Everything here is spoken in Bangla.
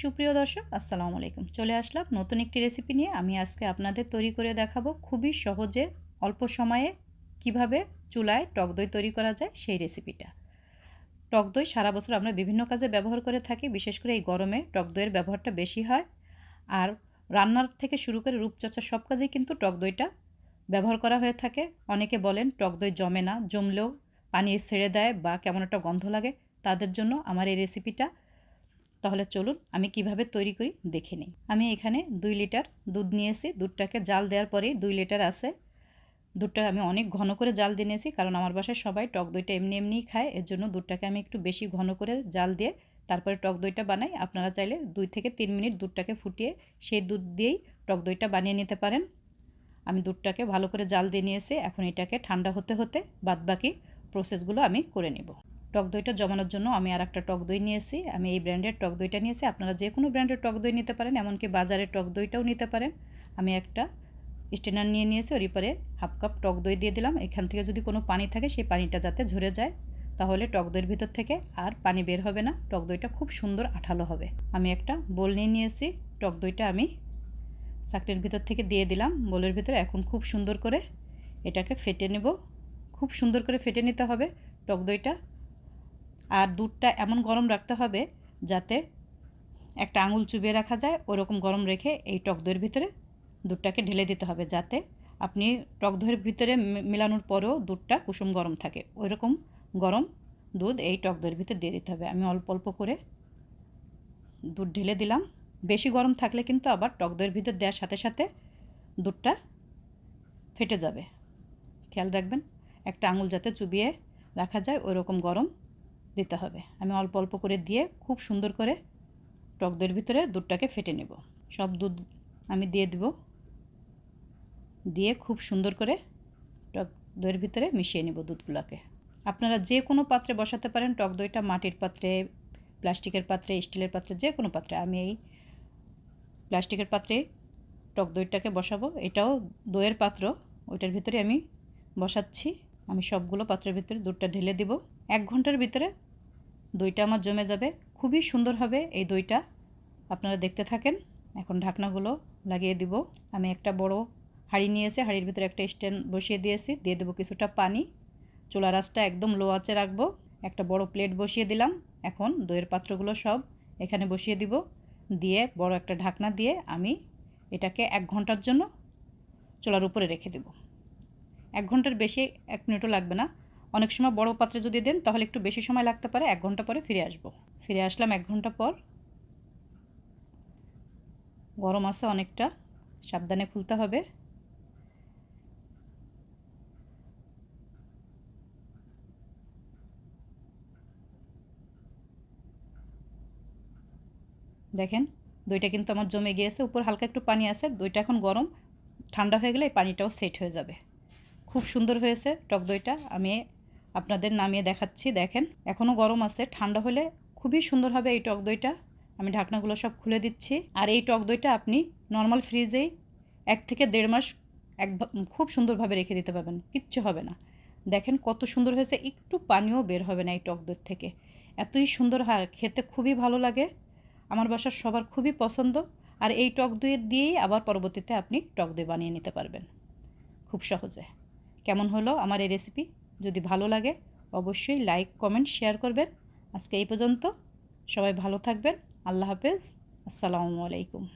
সুপ্রিয় দর্শক, আসসালামু আলাইকুম। চলে আসলাম নতুন একটি রেসিপি নিয়ে। আমি আজকে আপনাদের তৈরি করে দেখাবো খুবই সহজে, অল্প সময়ে কীভাবে চুলায় টক দই তৈরি করা যায় সেই রেসিপিটা টক দই সারা বছর আমরা বিভিন্ন কাজে ব্যবহার করে থাকি, বিশেষ করে এই গরমে টক দইয়ের ব্যবহারটা বেশি হয়। আর রান্নার থেকে শুরু করে রূপচর্চা সব কাজেই কিন্তু টক দইটা ব্যবহার করা হয়ে থাকে। অনেকে বলেন টক দই জমে না, জমলেও পানি ছেড়ে দেয় বা কেমন একটা গন্ধ লাগে। তাদের জন্য আমার এই রেসিপিটা তাহলে চলুন আমি কীভাবে তৈরি করি দেখে নিই। আমি এখানে দুই লিটার দুধ নিয়েছি। দুধটাকে জাল দেওয়ার পরেই দুই লিটার আছে। দুধটা আমি অনেক ঘন করে জাল দিয়ে নিয়েছি, কারণ আমার বাসায় সবাই টক দইটা এমনি এমনিই খায়। এর জন্য দুধটাকে আমি একটু বেশি ঘন করে জাল দিয়ে তারপরে টক দইটা বানাই। আপনারা চাইলে দুই থেকে তিন মিনিট দুধটাকে ফুটিয়ে সেই দুধ দিয়েই টক দইটা বানিয়ে নিতে পারেন। আমি দুধটাকে ভালো করে জাল দিয়ে নিয়েছি। এখন এটাকে ঠান্ডা হতে হতে বাদবাকি প্রসেসগুলো আমি করে নেব। টক দইটা জমানোর জন্য আমি আর একটা টক দই নিয়েছি। আমি এই ব্র্যান্ডের টক দইটা নিয়েছি। আপনারা যে কোনো ব্র্যান্ডের টক দই নিতে পারেন, এমনকি বাজারের টক দইটাও নিতে পারেন। আমি একটা স্টেনার নিয়ে নিয়েছি, ওর পরে হাফ কাপ টক দই দিয়ে দিলাম। এখান থেকে যদি কোনো পানি থাকে, সেই পানিটা যাতে ঝরে যায়, তাহলে টক দইয়ের ভিতর থেকে আর পানি বের হবে না। টক দইটা খুব সুন্দর আঠালো হবে। আমি একটা বোল নিয়ে নিয়েছি। টক দইটা আমি চাকরির ভিতর থেকে দিয়ে দিলাম। বোলের ভিতরে এখন খুব সুন্দর করে এটাকে ফেটে নেব। খুব সুন্দর করে ফেটে নিতে হবে। টক দইটা আর দুধটা এমন গরম রাখতে হবে যাতে একটা আঙুল চুবিয়ে রাখা যায়। ওরকম গরম রেখে এই টক দইয়ের ভিতরে দুধটাকে ঢেলে দিতে হবে যাতে আপনি টক দইয়ের ভিতরে মেলানোর পরেও দুধটা কুসুম গরম থাকে। ওই রকম গরম দুধ এই টক দইয়ের ভিতরে দিয়ে দিতে হবে। আমি অল্প অল্প করে দুধ ঢেলে দিলাম। বেশি গরম থাকলে কিন্তু আবার টক দইয়ের ভিতর দেওয়ার সাথে সাথে দুধটা ফেটে যাবে। খেয়াল রাখবেন, একটা আঙুল যাতে চুবিয়ে রাখা যায় ওই রকম গরম দিতে হবে। আমি অল্প অল্প করে দিয়ে খুব সুন্দর করে টক দইয়ের ভিতরে দুধটাকে ফেটে নেব। সব দুধ আমি দিয়ে দেব। দিয়ে খুব সুন্দর করে টক দইয়ের ভিতরে মিশিয়ে নেব দুধগুলোকে। আপনারা যে কোনো পাত্রে বসাতে পারেন টক দইটা মাটির পাত্রে, প্লাস্টিকের পাত্রে, স্টিলের পাত্রে, যে কোনো পাত্রে। আমি এই প্লাস্টিকের পাত্রে টক দইটাকে বসাবো। এটাও দইয়ের পাত্র, ওইটার ভিতরে আমি বসাচ্ছি। আমি সবগুলো পাত্রের ভিতরে দুধটা ঢেলে দিব। এক ঘণ্টার ভিতরে দইটা আমার জমে যাবে। খুবই সুন্দর হবে এই দইটা। আপনারা দেখতে থাকেন। এখন ঢাকনাগুলো লাগিয়ে দিব। আমি একটা বড় হাঁড়ি নিয়েছি। হাঁড়ির ভিতরে একটা স্ট্যান্ড বসিয়ে দিয়েছি। দিয়ে দেবো কিছুটা পানি। চুলা রাসটা একদম লো আঁচে রাখব। একটা বড় প্লেট বসিয়ে দিলাম। এখন দইয়ের পাত্রগুলো সব এখানে বসিয়ে দিব। দিয়ে বড় একটা ঢাকনা দিয়ে আমি এটাকে এক ঘণ্টার জন্য চুলার উপরে রেখে দেব। এক ঘণ্টার বেশি, এক মিনিটও লাগবে না। অনেক সময় বড় পাত্রে যদি দেন, তাহলে একটু বেশি সময় লাগতে পারে, এক ঘণ্টা পরে ফিরে আসব। ফিরে আসলাম এক ঘণ্টা পর। গরম আছে অনেকটা, সাবধানে খুলতে হবে। দেখেন, দইটা কিন্তু আমার জমে গিয়েছে, উপর হালকা একটু পানি আছে, দইটা এখন গরম, ঠান্ডা হয়ে গেলে এই পানিটাও সেট হয়ে যাবে। খুব সুন্দর হয়েছে টক দইটা, আমি আপনাদের নামিয়ে দেখাচ্ছি, দেখেন। এখনও গরম আছে, ঠান্ডা হলে খুবই সুন্দর হবে এই টক দইটা। আমি ঢাকনাগুলো সব খুলে দিচ্ছি। আর এই টক দইটা আপনি নর্মাল ফ্রিজেই এক থেকে দেড় মাস এক খুব সুন্দরভাবে রেখে দিতে পারবেন, কিচ্ছু হবে না। দেখেন কত সুন্দর হয়েছে, একটু পানিও বের হবে না এই টক দই থেকে। এতই সুন্দর হার খেতে খুবই ভালো লাগে। আমার বাসার সবার খুবই পছন্দ। আর এই টক দই দিয়েই আবার পরবর্তীতে আপনি টক দই বানিয়ে নিতে পারবেন। খুব সহজে। কেমন হলো আমার এই রেসিপি যদি ভালো লাগে, অবশ্যই লাইক কমেন্ট শেয়ার করবেন। আজকে এই পর্যন্ত। সবাই ভালো থাকবেন। আল্লাহ হাফেজ। আসসালামু আলাইকুম।